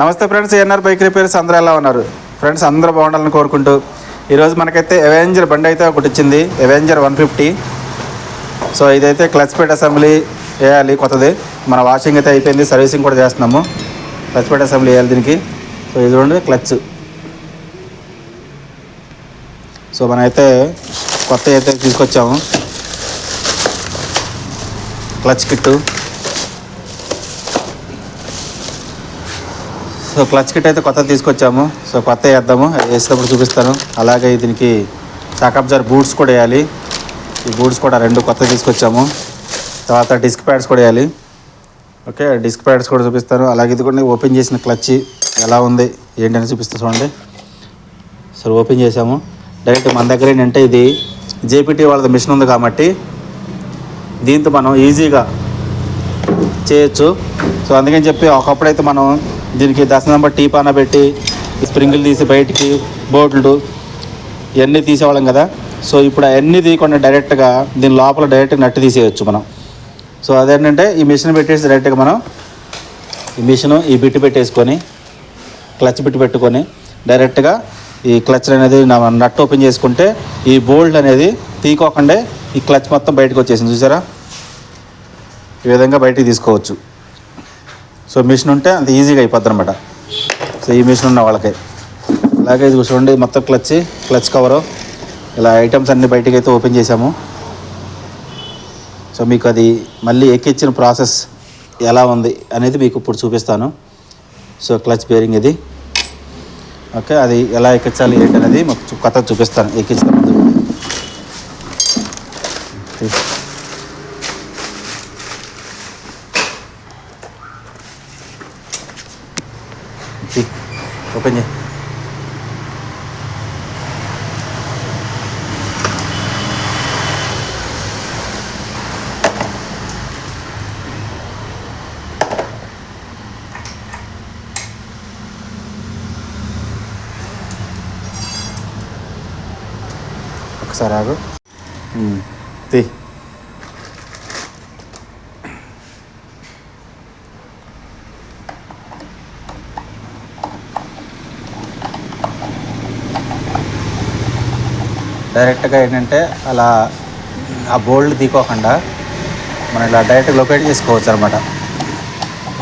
నమస్తే friends ANR bike repairs అందరూ ఎలా ఉన్నారు? ఫ్రెండ్స్ అందరూ బాగుండాలని కోరుకుంటూ ఈరోజు మనకైతే అవెంజర్ బండి అయితే ఒకటి వచ్చింది అవెంజర్ వన్ ఫిఫ్టీ. సో ఇదైతే క్లచ్ ప్లేట్ అసెంబ్లీ వేయాలి కొత్తది. మన వాషింగ్ అయితే అయిపోయింది సర్వీసింగ్ కూడా చేస్తున్నాము. క్లచ్ ప్లేట్ అసెంబ్లీ వేయాలి దీనికి. సో ఇది చూడండి క్లచ్ సో మనమైతే కొత్త అయితే తీసుకొచ్చాము. Clutch kit so clutch kit అయితే కొత్త తీసుకొచ్చాము. సో కొత్త వేద్దాము. వేసినప్పుడు వేసేటప్పుడు చూపిస్తాను. అలాగే దీనికి చాకబ్జార్ బూట్స్ కూడా వేయాలి. ఈ బూట్స్ కూడా రెండు కొత్త తీసుకొచ్చాము. తర్వాత డిస్క్ ప్యాడ్స్ కూడా వేయాలి. ఓకే డిస్క్ ప్యాడ్స్ కూడా చూపిస్తాను. అలాగే ఇది కూడా ఓపెన్ చేసిన క్లచ్ ఎలా ఉంది ఏంటని చూపిస్తా చూడండి. సరే ఓపెన్ చేసాము డైరెక్ట్ మన దగ్గర ఏంటంటే ఇది జేపీటీ వాళ్ళది మిషన్ ఉంది కాబట్టి దీంతో మనం ఈజీగా చేయొచ్చు. సో అందుకని చెప్పి ఒకప్పుడైతే మనం దీనికి దశ టీ పాన పెట్టి స్ప్రింగులు తీసి బయటికి బోట్లు ఇవన్నీ తీసేవాళ్ళం కదా. సో ఇప్పుడు అవన్నీ తీయకుండా డైరెక్ట్గా దీని లోపల డైరెక్ట్గా నట్టు తీసేయచ్చు మనం. సో అదేంటంటే ఈ మిషన్ పెట్టేసి డైరెక్ట్గా మనం ఈ మిషన్ ఈ బిట్టు పెట్టేసుకొని క్లచ్ బిట్టు పెట్టుకొని డైరెక్ట్గా ఈ క్లచ్ అనేది నట్ ఓపెన్ చేసుకుంటే ఈ బోల్ట్ అనేది తీకోకుండా ఈ క్లచ్ మొత్తం బయటకు వచ్చేసింది. చూసారా? ఈ విధంగా బయటికి తీసుకోవచ్చు. సో మిషన్ ఉంటే అంత ఈజీగా అయిపోద్ది అనమాట సో ఈ మిషన్ ఉన్న వాళ్ళకి. అలాగే ఇది చూడండి మొత్తం క్లచ్ క్లచ్ కవరు ఇలా ఐటమ్స్ అన్ని బయటికి అయితే ఓపెన్ చేసాము సో మీకు అది మళ్ళీ ఎక్కించిన ప్రాసెస్ ఎలా ఉంది అనేది మీకు ఇప్పుడు చూపిస్తాను. సో క్లచ్ బేరింగ్ ఇది. ఓకే అది ఎలా ఎక్కించాలి ఏంటి అనేది మాకు కథ చూపిస్తాను ఎక్కించిన ముందు. తీ. ఓపెన్ చేయి ఒకసారి ఆగు డైరెక్ట్గా ఏంటంటే అలా ఆ బోల్డ్ తీకోకుండా మనం ఇలా డైరెక్ట్ లొకేట్ చేసుకోవచ్చు అనమాట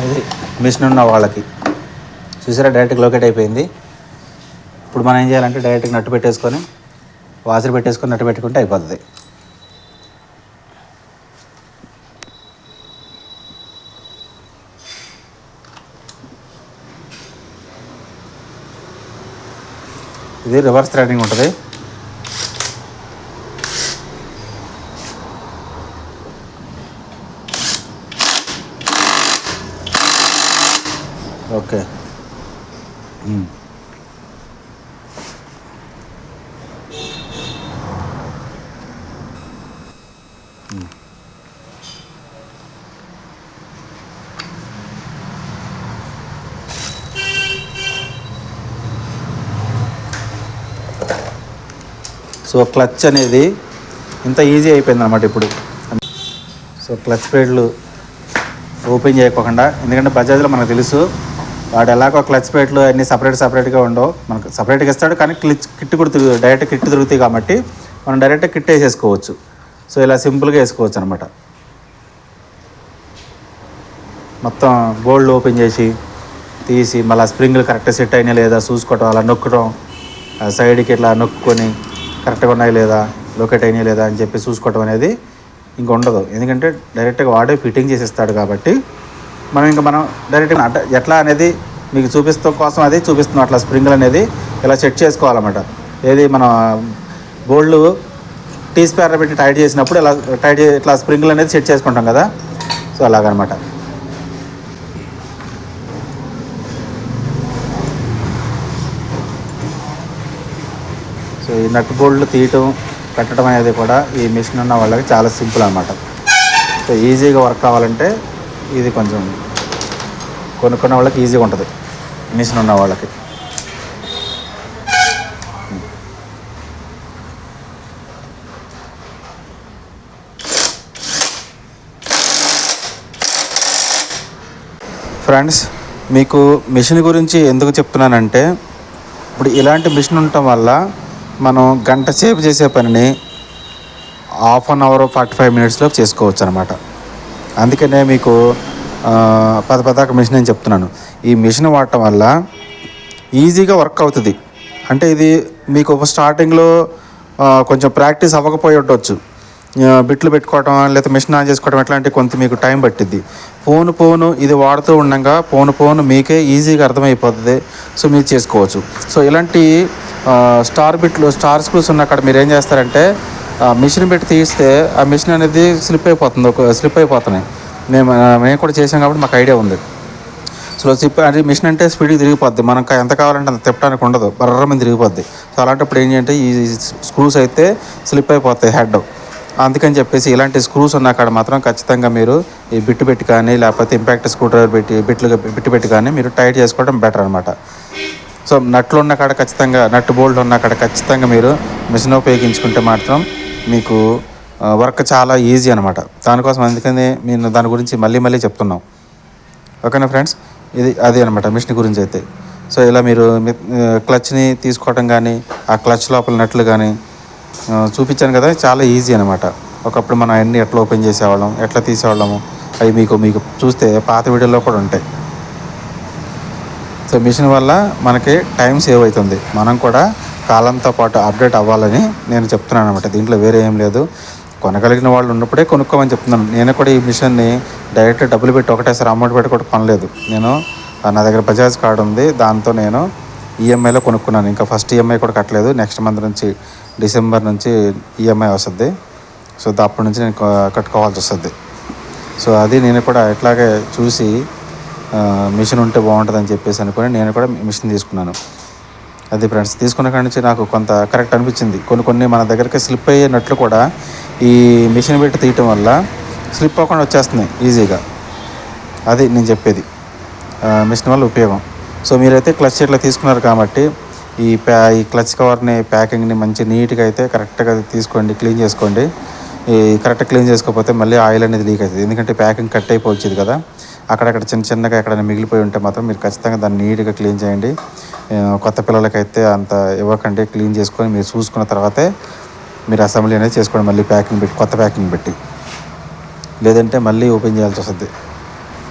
అది మిషన్ ఉన్న వాళ్ళకి. చూసారా? డైరెక్ట్ లొకేట్ అయిపోయింది. ఇప్పుడు మనం ఏం చేయాలంటే డైరెక్ట్గా నట్టు పెట్టేసుకొని వాసరి పెట్టేసుకొని నట్టు పెట్టుకుంటే అయిపోతుంది. ఇది రివర్స్ థ్రెడింగ్ ఉంటుంది. ఓకే. సో క్లచ్ అనేది ఇంత ఈజీ అయిపోయింది అనమాట ఇప్పుడు సో క్లచ్ ప్లేట్లు ఓపెన్ చేయకోకుండా ఎందుకంటే బజాజ్లో మనకు తెలుసు వాడు ఎలాగో క్లచ్ ప్లేట్లు అన్నీ సపరేట్ సపరేట్గా ఉండవు. మనకు సపరేట్గా ఇస్తాడు కానీ క్లిచ్ కిట్ కూడా తిరుగు డైరెక్ట్ కిట్ తిరుగుతాయి కాబట్టి మనం డైరెక్ట్ కిట్ వేసేసుకోవచ్చు. సో ఇలా సింపుల్గా వేసుకోవచ్చు అనమాట మొత్తం బోల్డ్ ఓపెన్ చేసి తీసి మళ్ళీ స్ప్రింగ్లు కరెక్ట్ సెట్ అయినా లేదా చూసుకోవటం అలా నొక్కడం సైడ్కి ఇట్లా నొక్కుని కరెక్ట్గా ఉన్నాయి లేదా లొకేట్ అయినా లేదా అని చెప్పి చూసుకోవటం అనేది ఇంక ఉండదు. ఎందుకంటే డైరెక్ట్గా వాడే ఫిట్టింగ్ చేసేస్తాడు కాబట్టి మనం ఇంకా మనం డైరెక్ట్గా అట్ట ఎట్లా అనేది మీకు చూపిస్తాం కోసం అది చూపిస్తున్నాం. అట్లా స్ప్రింగ్లు అనేది ఇలా సెట్ చేసుకోవాలన్నమాట. ఏది మన బోల్డ్ టీ స్పేర్ పెట్టి టైట్ చేసినప్పుడు ఇలా టైట్ చే- ఇట్లా స్ప్రింగ్లు అనేది సెట్ చేసుకుంటాం కదా. సో అలాగనమాట. సో ఈ నట్ బోల్డ్లు తీయటం పెట్టడం అనేది కూడా ఈ మిషన్ ఉన్న వాళ్ళకి చాలా సింపుల్ అనమాట సో ఈజీగా వర్క్ కావాలంటే ఇది కొంచెం కొనుక్కున్న వాళ్ళకి ఈజీగా ఉంటుంది. మిషన్ ఉన్న వాళ్ళకి. ఫ్రెండ్స్ మీకు మిషన్ గురించి ఎందుకు చెప్తున్నానంటే ఇప్పుడు ఇలాంటి మిషన్ ఉండటం వల్ల మనం గంట సేపు చేసే పనిని half an hour forty five మినిట్స్లో చేసుకోవచ్చు అనమాట అందుకనే మీకు పద పదాక మిషన్ అని చెప్తున్నాను. ఈ మిషన్ వాడటం వల్ల ఈజీగా వర్క్ అవుతుంది. అంటే ఇది మీకు స్టార్టింగ్లో కొంచెం ప్రాక్టీస్ అవ్వకపోయి ఉండొచ్చు. బిట్లు పెట్టుకోవటం లేదా మిషన్ ఆన్ చేసుకోవడం ఇట్లాంటి కొంత మీకు టైం పట్టిద్ది. ఫోను ఫోను ఇది వాడుతూ ఉండగా పోను ఫోను మీకే ఈజీగా అర్థమైపోతుంది. సో మీరు చేసుకోవచ్చు. సో ఇలాంటి స్టార్ బిట్లు స్టార్ స్క్రూస్ ఉన్న అక్కడ మీరు ఏం చేస్తారంటే మిషన్ పెట్టి తీస్తే ఆ మిషన్ అనేది స్లిప్ అయిపోతుంది ఒక స్లిప్ అయిపోతున్నాయి. మేము మేము కూడా చేసాం కాబట్టి మాకు ఐడియా ఉంది. సో స్లిప్ అంటే మిషన్ అంటే స్పీడ్గా తిరిగిపోద్ది. మనకు ఎంత కావాలంటే అంత తిప్పడానికి ఉండదు. బర్రమని తిరిగిపోద్ది. సో అలాంటప్పుడు ఏంటంటే ఈ స్క్రూస్ అయితే స్లిప్ అయిపోతాయి హెడ్ అందుకని చెప్పేసి ఇలాంటి స్క్రూస్ ఉన్న కాడ మాత్రం ఖచ్చితంగా మీరు ఈ బిట్టు పెట్టి కానీ లేకపోతే ఇంపాక్ట్ స్క్రూ డ్రైవర్ పెట్టి బిట్లుగా బిట్టు పెట్టి కానీ మీరు టైట్ చేసుకోవడం బెటర్ అనమాట సో నట్లు ఉన్న కాడ ఖచ్చితంగా నట్ బోల్డ్ ఉన్న కాడ ఖచ్చితంగా మీరు మిషన్ ఉపయోగించుకుంటే మాత్రం మీకు వర్క్ చాలా ఈజీ అనమాట దానికోసం అందుకని నేను దాని గురించి మళ్ళీ మళ్ళీ చెప్తున్నాం. ఓకేనా ఫ్రెండ్స్? ఇది అదే అనమాట మిషన్ గురించి అయితే. సో ఇలా మీరు క్లచ్ని తీసుకోవటం కానీ ఆ క్లచ్ లోపల నట్లు కానీ చూపించాను కదా చాలా ఈజీ అనమాట ఒకప్పుడు మనం అన్నీ ఎట్లా ఓపెన్ చేసేవాళ్ళం ఎట్లా తీసేవాళ్ళము అవి మీకు మీకు చూస్తే పాత వీడియోలో కూడా ఉంటాయి. సో మిషన్ వల్ల మనకి టైం సేవ్ అవుతుంది. మనం కూడా కాలంతో పాటు అప్డేట్ అవ్వాలని నేను చెప్తున్నాను అనమాట దీంట్లో వేరే ఏం లేదు. కొనగలిగిన వాళ్ళు ఉన్నప్పుడే కొనుక్కోమని చెప్తున్నాను. నేను కూడా ఈ మిషన్ని డైరెక్ట్ డబ్బులు పెట్టి ఒకటేసారి అమౌంట్ పెట్టి కూడా కొనలేదు. నేను నా దగ్గర బజాజ్ కార్డు ఉంది. దాంతో నేను ఈఎంఐలో కొనుక్కున్నాను. ఇంకా ఫస్ట్ ఈఎంఐ కూడా కట్టలేదు. నెక్స్ట్ మంత్ నుంచి డిసెంబర్ నుంచి ఈఎంఐ వస్తుంది. సో దా- అప్పటి నుంచి నేను కట్టుకోవాల్సి వస్తుంది. సో అది నేను కూడా ఇట్లాగే చూసి మిషన్ ఉంటే బాగుంటుందని చెప్పేసి అనుకొని నేను కూడా మిషన్ తీసుకున్నాను. అది ఫ్రెండ్స్ తీసుకున్న కాడి నుంచి నాకు కొంత కరెక్ట్ అనిపించింది. కొన్ని కొన్ని మన దగ్గరికి స్లిప్ అయ్యేనట్లు కూడా ఈ మిషన్ పెట్టి తీయటం వల్ల స్లిప్ అవ్వకుండా వచ్చేస్తున్నాయి ఈజీగా. అది నేను చెప్పేది. మిషన్ వల్ల ఉపయోగం. సో మీరైతే క్లచ్ ఇట్లా తీసుకున్నారు కాబట్టి ఈ ప్యా ఈ క్లచ్ కవర్ని ప్యాకింగ్ని మంచి నీట్గా అయితే కరెక్ట్గా తీసుకోండి క్లీన్ చేసుకోండి. ఈ కరెక్ట్ క్లీన్ చేసుకోకపోతే మళ్ళీ ఆయిల్ అనేది లీక్ అవుతుంది. ఎందుకంటే ప్యాకింగ్ కట్ అయిపోవచ్చేది కదా. అక్కడక్కడ చిన్న చిన్నగా ఎక్కడైనా మిగిలిపోయి ఉంటే మాత్రం మీరు ఖచ్చితంగా దాన్ని నీట్గా క్లీన్ చేయండి. కొత్త పిల్లలకైతే అంత ఇవ్వకండి క్లీన్ చేసుకొని మీరు చూసుకున్న తర్వాతే మీరు అసెంబ్లీ అనేది చేసుకోండి మళ్ళీ ప్యాకింగ్ పెట్టి కొత్త ప్యాకింగ్ పెట్టి. లేదంటే మళ్ళీ ఓపెన్ చేయాల్సి వస్తుంది.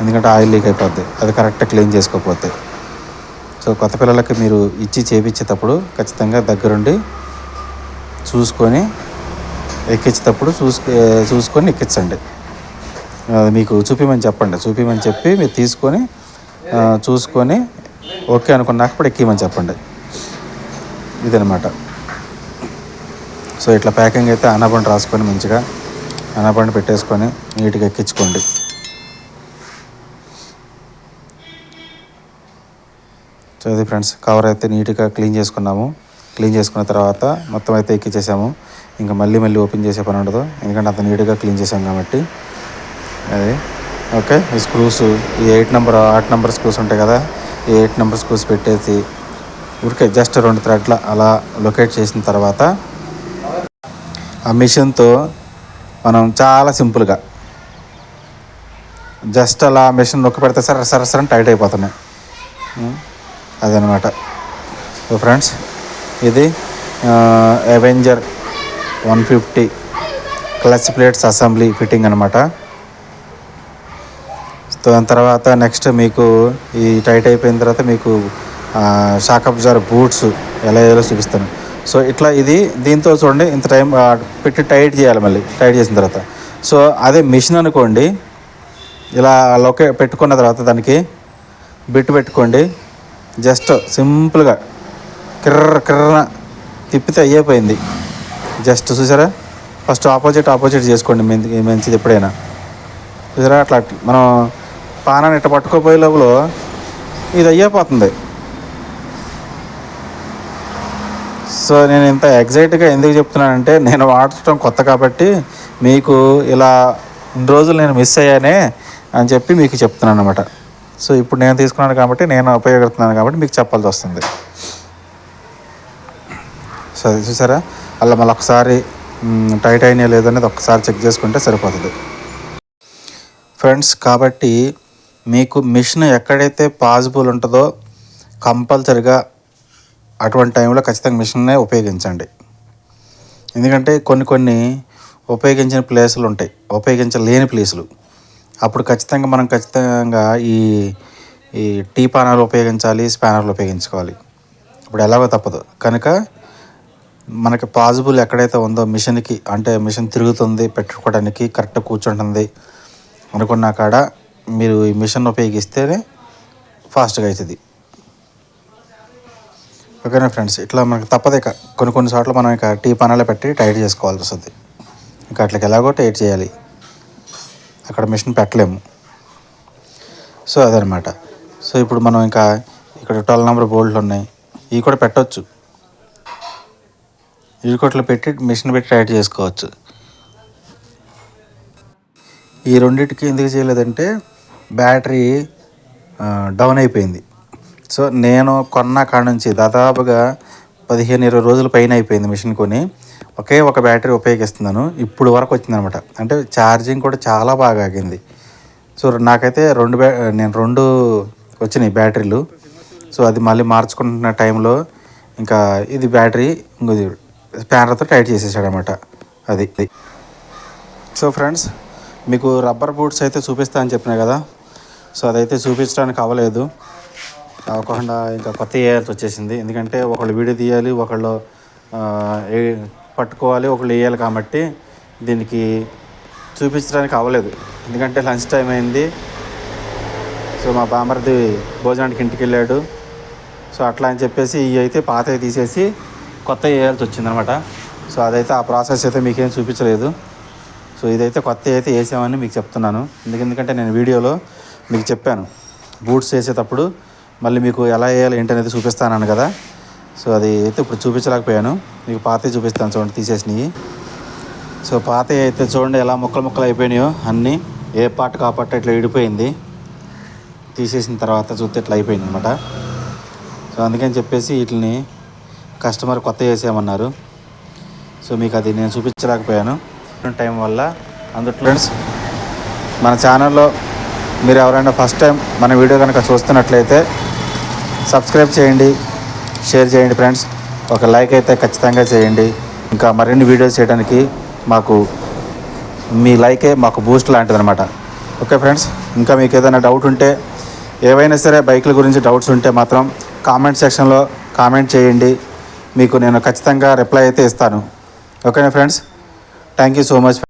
ఎందుకంటే ఆయిల్ లీక్ అయిపోద్ది అది కరెక్ట్గా క్లీన్ చేసుకోకపోతే. సో కొత్త పిల్లలకి మీరు ఇచ్చి చేపించేటప్పుడు ఖచ్చితంగా దగ్గరుండి చూసుకొని ఎక్కించేటప్పుడు చూసుకు చూసుకొని ఎక్కించండి. అది మీకు చూపిమని చెప్పండి. చూపిమని చెప్పి మీరు తీసుకొని చూసుకొని ఓకే అనుకున్నాక ఇప్పుడు ఎక్కిమని చెప్పండి. ఇదనమాట సో ఇట్లా ప్యాకింగ్ అయితే అనాబండి రాసుకొని మంచిగా అనాబండి పెట్టేసుకొని నీట్గా ఎక్కించుకోండి. సో అది ఫ్రెండ్స్ కవర్ అయితే నీట్గా క్లీన్ చేసుకున్నాము. క్లీన్ చేసుకున్న తర్వాత మొత్తం అయితే ఎక్కించేసాము ఇంకా మళ్ళీ మళ్ళీ ఓపెన్ చేసే పని ఉండదు. ఎందుకంటే అంత నీట్గా క్లీన్ చేసాం కాబట్టి. అది. ఓకే ఈ స్క్రూస్ ఈ eight number eight number screws ఉంటాయి కదా ఎయిట్ నెంబర్ స్క్రూస్ పెట్టేసి ఊరికే జస్ట్ రెండు థ్రెడ్ల అలా లొకేట్ చేసిన తర్వాత ఆ మిషన్తో మనం చాలా సింపుల్గా జస్ట్ అలా మిషన్ నొక్కి పెడితే సరే సరే సరే అని టైట్ అయిపోతున్నాయి. అదనమాట. సో ఫ్రెండ్స్ ఇది Avenger one fifty clutch plates assembly fitting అనమాట దాని తర్వాత నెక్స్ట్ మీకు ఈ టైట్ అయిపోయిన తర్వాత మీకు షాక్ అబ్జర్ బూట్స్ ఎలా ఎలా చూపిస్తాను. సో ఇట్లా ఇది దీంతో చూడండి ఇంత టైం పెట్టి టైట్ చేయాలి మళ్ళీ టైట్ చేసిన తర్వాత. సో అదే మిషన్ అనుకోండి ఇలా లొకే పెట్టుకున్న తర్వాత దానికి బిట్ పెట్టుకోండి జస్ట్ సింపుల్గా కిర్ర కిర్ర తిప్పితే అయ్యిపోయింది. జస్ట్ చూసారా? ఫస్ట్ ఆపోజిట్ ఆపోజిట్ చేసుకోండి మంచిది ఎప్పుడైనా. చూసారా? అట్లా మనం పానాన్ని ఇట్ట పట్టుకోపోయే లోపల ఇది అయ్యేపోతుంది. సో నేను ఇంత ఎగ్జైట్గా ఎందుకు చెప్తున్నానంటే నేను వాడటం కొత్త కాబట్టి మీకు ఇలా ఇన్ని రోజులు నేను మిస్ అయ్యానే అని చెప్పి మీకు చెప్తున్నాను అనమాట సో ఇప్పుడు నేను తీసుకున్నాను కాబట్టి నేను ఉపయోగిస్తున్నాను కాబట్టి మీకు చెప్పాల్సి వస్తుంది. సో అది చూసారా? అలా మళ్ళీ ఒకసారి టైట్ అయినా లేదనేది ఒకసారి చెక్ చేసుకుంటే సరిపోతుంది. ఫ్రెండ్స్ కాబట్టి మీకు మిషన్ ఎక్కడైతే పాజిబుల్ ఉంటుందో కంపల్సరిగా అటువంటి టైంలో ఖచ్చితంగా మిషన్నే ఉపయోగించండి. ఎందుకంటే కొన్ని కొన్ని ఉపయోగించిన ప్లేసులు ఉంటాయి. ఉపయోగించలేని ప్లేసులు. అప్పుడు ఖచ్చితంగా మనం ఖచ్చితంగా ఈ ఈ టీ పానాలు ఉపయోగించాలి స్పానర్లు ఉపయోగించుకోవాలి. ఇప్పుడు ఎలాగో తప్పదు. కనుక మనకి పాజిబుల్ ఎక్కడైతే ఉందో మిషన్కి అంటే మిషన్ తిరుగుతుంది పెట్టుకోవడానికి కరెక్ట్ కూర్చుంటుంది అనుకున్న కాడ మీరు ఈ మిషన్ ఉపయోగిస్తేనే ఫాస్ట్గా అవుతుంది ఓకేనా ఫ్రెండ్స్ ఇట్లా మనకు తప్పదు ఇక. కొన్ని కొన్ని చోట్ల మనం ఇక టీ పనాలు పెట్టి టైట్ చేసుకోవాల్సి వస్తుంది. ఇంకా అట్లకి ఎలాగో టైట్ చేయాలి. అక్కడ మిషన్ పెట్టలేము. సో అదనమాట సో ఇప్పుడు మనం ఇంకా ఇక్కడ ట్వెల్వ్ నెంబర్ బోల్ట్లు ఉన్నాయి. ఇవి కూడా పెట్టవచ్చు ఇరుకొట్లు పెట్టి మిషన్ పెట్టి టైట్ చేసుకోవచ్చు. ఈ రెండింటికి ఎందుకు చేయలేదంటే బ్యాటరీ డౌన్ అయిపోయింది. సో నేను కొన్న కాడ నుంచి దాదాపుగా పదిహేను ఇరవై రోజుల పైన అయిపోయింది మిషన్ కొని. ఒకే ఒక బ్యాటరీ ఉపయోగిస్తున్నాను. ఇప్పుడు వరకు వచ్చిందనమాట అంటే ఛార్జింగ్ కూడా చాలా బాగా ఆగింది. సో నాకైతే రెండు బ్యా నేను రెండు వచ్చినాయి బ్యాటరీలు. సో అది మళ్ళీ మార్చుకుంటున్న టైంలో ఇంకా ఇది బ్యాటరీ ఇంకొది స్పానర్తో టైట్ చేసేసాడనమాట అది. సో ఫ్రెండ్స్ మీకు రబ్బర్ బూట్స్ అయితే చూపిస్తా అని చెప్పినా కదా? సో అదైతే చూపించడానికి అవ్వలేదు. అవ్వకుండా ఇంకా కొత్త వేయాల్సి వచ్చేసింది. ఎందుకంటే ఒకళ్ళు వీడియో తీయాలి ఒకళ్ళు పట్టుకోవాలి ఒకళ్ళు వేయాలి కాబట్టి దీనికి చూపించడానికి అవ్వలేదు. ఎందుకంటే లంచ్ టైం అయింది. సో మా బామర్ది భోజనానికి ఇంటికి వెళ్ళాడు. సో అట్లా అని చెప్పేసి ఇవి అయితే పాతవి తీసేసి కొత్త వేయాల్సి వచ్చిందనమాట. సో అదైతే ఆ ప్రాసెస్ అయితే మీకేం చూపించలేదు. సో ఇదైతే కొత్త అయితే వేసామని మీకు చెప్తున్నాను. ఎందుకు- ఎందుకంటే నేను వీడియోలో మీకు చెప్పాను. బూట్స్ వేసేటప్పుడు మళ్ళీ మీకు ఎలా వేయాలి ఏంటనేది చూపిస్తాను కదా. సో అది అయితే ఇప్పుడు చూపించలేకపోయాను. మీకు పాతవి చూపిస్తాను చూడండి తీసేసినవి. సో పాతవి అయితే చూడండి ఎలా ముక్కలు ముక్కలు అయిపోయినాయో అన్నీ. ఏ పాట కాపాట ఇట్లా విడిపోయింది. తీసేసిన తర్వాత చూస్తే ఇట్లా అయిపోయింది అనమాట సో అందుకని చెప్పేసి వీటిని కస్టమర్ కొత్త చేసేయమన్నారు. సో మీకు అది నేను చూపించలేకపోయాను. టైం వల్ల అందులో ఫ్రెండ్స్ మన ఛానల్లో మీరు ఎవరైనా ఫస్ట్ టైం మన వీడియో కనుక చూస్తున్నట్లయితే సబ్స్క్రైబ్ చేయండి షేర్ చేయండి ఫ్రెండ్స్ ఒక లైక్ అయితే ఖచ్చితంగా చేయండి. ఇంకా మరిన్ని వీడియోస్ చేయడానికి మాకు మీ లైకే మాకు బూస్ట్ లాంటిది అనమాట ఓకే ఫ్రెండ్స్ ఇంకా మీకు ఏదైనా డౌట్ ఉంటే ఏవైనా సరే బైకుల గురించి డౌట్స్ ఉంటే మాత్రం కామెంట్ సెక్షన్లో కామెంట్ చేయండి. మీకు నేను ఖచ్చితంగా రిప్లై అయితే ఇస్తాను. ఓకేనా friends thank you so much